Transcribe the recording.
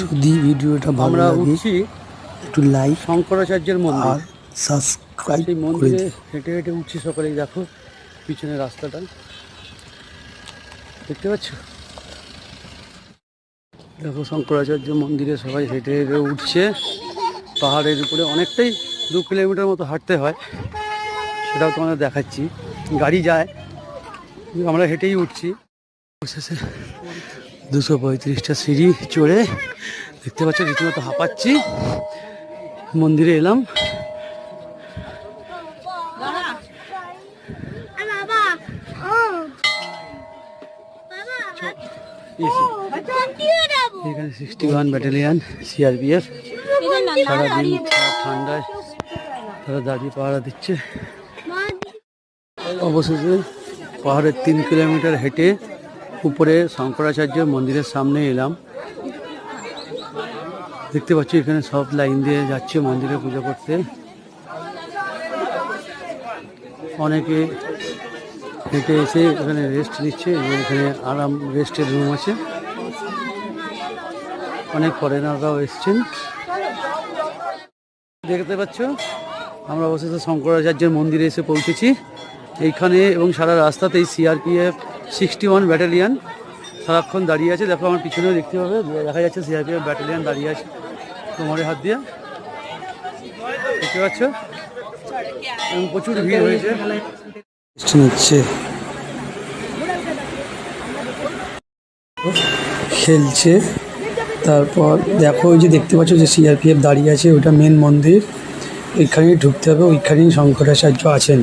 যদি ভিডিওটা ভালো লাগে একটু লাইক শঙ্করাচার্যের মন্দির। আর সাবস্ক্রাইব করে মন্দিরে হেঁটে হেঁটে উঠছি সকালেই দেখো পিছনে রাস্তাটা। দেখতে পাচ্ছ? দেখো শঙ্করাচার্য মন্দিরে সবাই হেঁটে হেঁটে উঠছে। পাহাড়ের উপরে অনেকটাই দু কিলোমিটার মতো হাঁটতে হয়। সেটাও তোমাদের দেখাচ্ছি। গাড়ি যায়। আমরা হেঁটেই উঠছি। অবশেষে দুশো পঁয়ত্রিশটা সিঁড়ি চড়ে দেখতে পাচ্ছ, রীতিমতো হাঁপাচ্ছি। মন্দিরে এলাম। এখানে সিক্সটি ওয়ান ব্যাটালিয়ান, সিআরপিএফ। সারাদিন ঠান্ডায় তারা দাঁড়িয়ে পাহারা দিচ্ছে। অবশেষে পাহাড়ের তিন কিলোমিটার হেঁটে উপরে শঙ্করাচার্য মন্দিরের সামনে এলাম। দেখতে পাচ্ছি এখানে সব লাইন দিয়ে যাচ্ছে মন্দিরে পুজো করতে। অনেকে হেঁটে এসে এখানে রেস্ট নিচ্ছে, এখানে আরাম রেস্টের রুম আছে। অনেক ফরেনাররাও এসছেন। দেখতে পাচ্ছ, আমরা অবশেষে শঙ্করাচার্যের মন্দিরে এসে পৌঁছেছি। এইখানে এবং সারা রাস্তাতেই সিআরপিএফ সিক্সটি ওয়ান ব্যাটালিয়ান সারাক্ষণ দাঁড়িয়ে আছে। দেখো আমার পিছনেও দেখতে পাবে, দেখা যাচ্ছে সিআরপিএফ ব্যাটালিয়ান দাঁড়িয়ে আছে তোমার হাত দিয়ে। দেখতে পাচ্ছ? এবং প্রচুর ভিড় হয়েছে। নিচ্ছে খেলছে। তারপর দেখো ওই যে দেখতে পাচ্ছ যে সিআরপিএফ দাঁড়িয়ে আছে ওটা মেন মন্দির। ওইখানেই ঢুকতে হবে, ওইখানেই শঙ্করাচার্য আছেন।